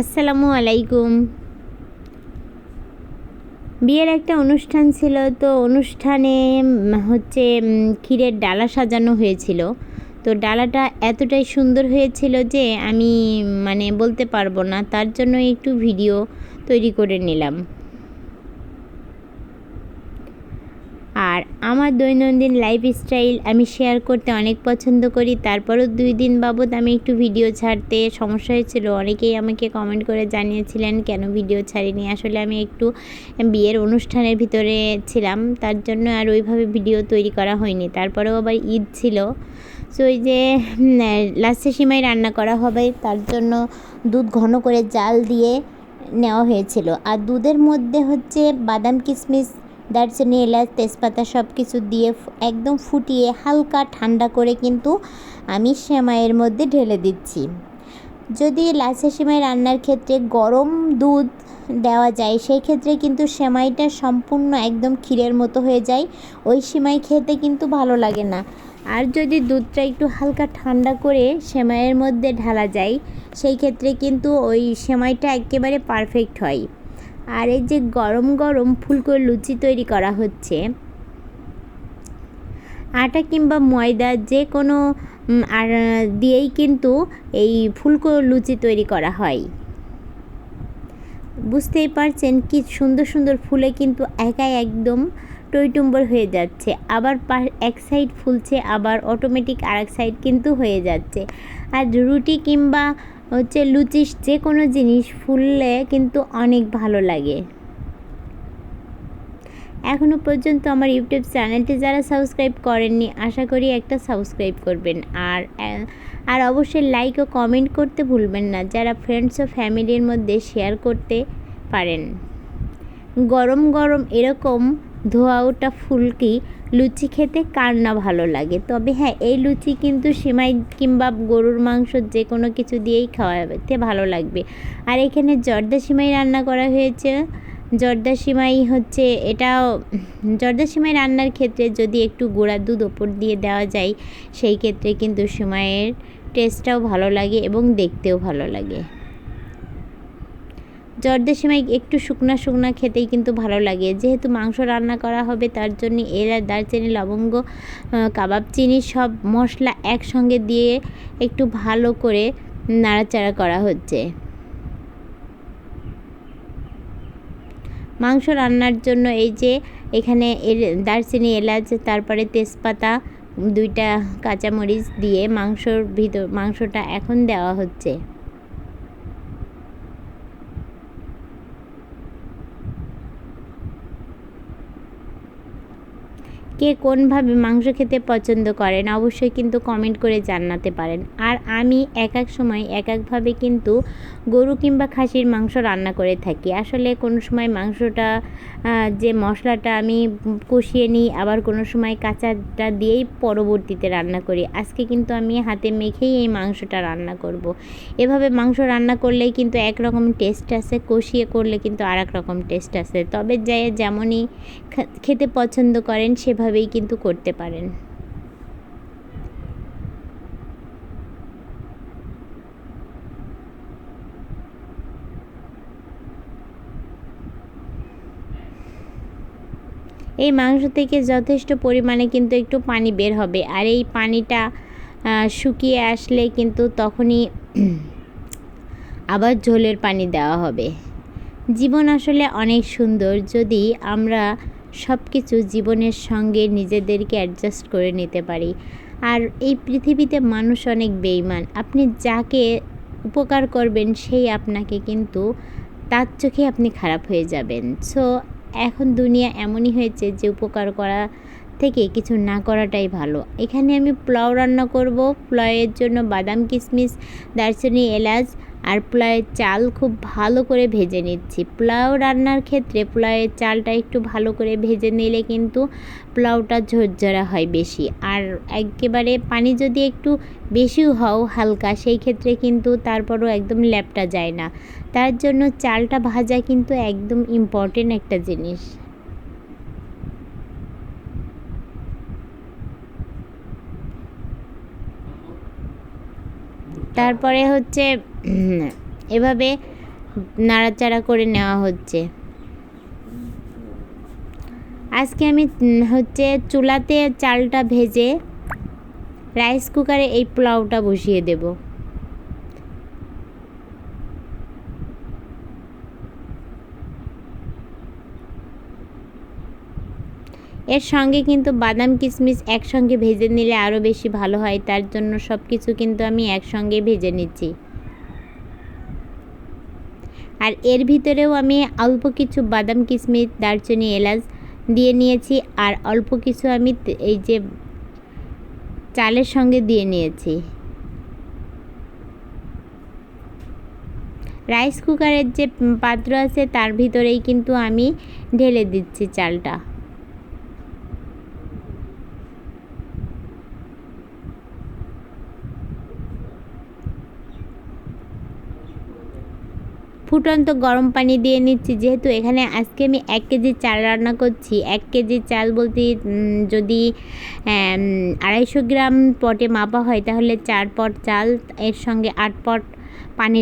আসসালামু আলাইকুম। বিয়ের একটা অনুষ্ঠান ছিল, তো অনুষ্ঠানে হচ্ছে ক্ষীরের ডালা সাজানো হয়েছিল। তো ডালাটা এতটাই সুন্দর হয়েছিল যে আমি মানে বলতে পারব না, তার জন্য একটু ভিডিও তৈরি করে নিলাম। আর আমার দৈনন্দিন লাইফস্টাইল আমি শেয়ার করতে অনেক পছন্দ করি। তারপরও দুই দিন বাবদ আমি একটু ভিডিও ছাড়তে সমস্যা হয়েছিল। অনেকেই আমাকে কমেন্ট করে জানিয়েছিলেন, কেন ভিডিও ছাড়িনি? আসলে আমি একটু বিয়ের অনুষ্ঠানের ভিতরে ছিলাম, তার জন্য আর ওইভাবে ভিডিও তৈরি করা হয়নি। তারপরেও আবার ঈদ ছিল। সো ওই যে লাস্টে সিমাই রান্না করা হবে, তার জন্য দুধ ঘন করে জাল দিয়ে নেওয়া হয়েছিল। আর দুধের মধ্যে হচ্ছে বাদাম কিশমিশ দারচিনি এলাচ তেজপাতা সব কিছু দিয়ে একদম ফুটিয়ে হালকা ঠান্ডা করে কিন্তু আমি সেমাইয়ের মধ্যে ঢেলে দিচ্ছি। যদি লাচা সেমাই রান্নার ক্ষেত্রে গরম দুধ দেওয়া যায়, সেই ক্ষেত্রে কিন্তু সেমাইটা সম্পূর্ণ একদম ক্ষীরের মতো হয়ে যায়। ওই সেমাই খেতে কিন্তু ভালো লাগে না। আর যদি দুধটা একটু হালকা ঠান্ডা করে সেমাইয়ের মধ্যে ঢালা যায়, সেই ক্ষেত্রে কিন্তু ওই সেমাইটা একেবারে পারফেক্ট হয়। আর এই যে গরম গরম ফুলকো লুচি তৈরি করা হচ্ছে, আটা কিংবা ময়দা যে কোনো আর দিয়েই কিন্তু এই ফুলকো লুচি তৈরি করা হয়। বুঝতেই পারছেন কি সুন্দর সুন্দর ফুলে কিন্তু একাই একদম টইটুম্বর হয়ে যাচ্ছে। আবার এক সাইড ফুলছে, আবার অটোমেটিক আর এক সাইড কিন্তু হয়ে যাচ্ছে। আর রুটি কিংবা হচ্ছে লুচি যে কোনো জিনিস ফুললে কিন্তু অনেক ভালো লাগে। এখনও পর্যন্ত আমার ইউটিউব চ্যানেলটি যারা সাবস্ক্রাইব করেননি, আশা করি একটা সাবস্ক্রাইব করবেন। আর আর অবশ্যই লাইক ও কমেন্ট করতে ভুলবেন না, যারা ফ্রেন্ডস ও ফ্যামিলির মধ্যে শেয়ার করতে পারেন। গরম গরম এরকম ধোয়া ওটা ফুলকি, লুচি খেতে কার না ভালো লাগে? তবে হ্যাঁ এই লুচি কিন্তু সিমাই কিংবা গরুর মাংস যে কোনো কিছু দিয়েই খাওয়া খাওয়াতে ভালো লাগবে। আর এখানে জর্দা সিমাই রান্না করা হয়েছে। জর্দা সিমাই হচ্ছে এটাও, জর্দা সিমাই রান্নার ক্ষেত্রে যদি একটু গুঁড়া দুধ ওপর দিয়ে দেওয়া যায়, সেই ক্ষেত্রে কিন্তু সিমাইয়ের টেস্টটাও ভালো লাগে এবং দেখতেও ভালো লাগে। জর্দা সময় একটু শুকনা শুকনা খেতেই কিন্তু ভালো লাগে। যেহেতু মাংস রান্না করা হবে, তার জন্য এলাচ দারচিনি, লবঙ্গ কাবাব, চিনি সব মশলা একসঙ্গে দিয়ে একটু ভালো করে নাড়াচাড়া করা হচ্ছে। মাংস রান্নার জন্য এই যে এখানে দারচিনি, এলাচ, তারপরে তেজপাতা, দুইটা কাঁচামরিচ দিয়ে মাংসর ভিতর, মাংসটা এখন দেওয়া হচ্ছে। কে কোনভাবে মাংস খেতে পছন্দ করেন, অবশ্যই কিন্তু কমেন্ট করে জানাতে পারেন। আর আমি এক এক সময়, এক একভাবে কিন্তু গরু কিংবা খাসির মাংস রান্না করে থাকি। আসলে কোনো সময় মাংসটা যে মশলাটা আমি কষিয়ে নিই, আবার কোনো সময় কাঁচাটা দিয়েই পরবর্তীতে রান্না করি। আজকে কিন্তু আমি হাতে মেখেই এই মাংসটা রান্না করব। এভাবে মাংস রান্না করলেই কিন্তু একরকম টেস্ট আছে কষিয়ে করলে কিন্তু আর রকম টেস্ট আছে তবে যে যেমনই খেতে পছন্দ করেন সেভাবেই কিন্তু করতে পারেন। এই মাংস থেকে যথেষ্ট পরিমাণে কিন্তু একটু পানি বের হবে। আর এই পানিটা শুকিয়ে আসলে কিন্তু তখনই আবার ঝোলের পানি দেওয়া হবে। জীবন আসলে অনেক সুন্দর। যদি আমরা সব কিছু জীবনের সঙ্গে নিজেদেরকে অ্যাডজাস্ট করে নিতে পারি। আর এই পৃথিবীতে মানুষ অনেক বেইমান আপনি যাকে উপকার করবেন, সেই আপনাকে কিন্তু তার চোখে আপনি খারাপ হয়ে যাবেন। সো এখন দুনিয়া এমনই হয়েছে যে, উপকার করা থেকে কিছু না করাটাই ভালো। এখানে আমি পোলাও রান্না করব। পোলাওয়ের জন্য বাদাম, কিশমিশ, দারচিনি, এলাচ আর পোলাওয়ের চাল খুব ভালো করে ভেজে নিচ্ছি। পোলাও রান্নার ক্ষেত্রে পোলাওয়ের চালটা একটু ভালো করে ভেজে নিলে কিন্তু পোলাওটা ঝরঝরা হয় বেশি। আর একেবারে পানি যদি একটু বেশিও হও হালকা, সেই ক্ষেত্রে কিন্তু তারপরও একদম ল্যাপটা যায় না। তার জন্য চালটা ভাজা কিন্তু একদম ইম্পর্টেন্ট একটা জিনিস। তারপরে হচ্ছে এভাবে নাড়াচাড়া করে নেওয়া হচ্ছে। আজকে আমি হচ্ছে চুলাতে চালটা ভেজে রাইস কুকারে এই পোলাওটা বসিয়ে দেব। এর সঙ্গে কিন্তু বাদাম কিশমিশ একসঙ্গে ভেজে নিলে আরও বেশি ভালো হয়, তার জন্য সব কিছু কিন্তু আমি একসঙ্গে ভেজে নিচ্ছি। আর এর ভিতরেও আমি অল্প কিছু বাদাম কিশমিশ দারচিনি, এলাচ দিয়ে নিয়েছি, আর অল্প কিছু আমি এই যে চালের সঙ্গে দিয়ে নিয়েছি। রাইস কুকারের যে পাত্র আছে তার ভিতরেই কিন্তু আমি ঢেলে দিচ্ছি চালটা। ফুটন্ত গরম পানি দিয়ে নিচ্ছি। যেহেতু এখানে আজকে আমি এক কেজি চাল রান্না করছি। এক কেজি চাল বলতে যদি আড়াইশো গ্রাম পটে মাপা হয়, তাহলে চার পট চাল, এর সঙ্গে আট পট পানি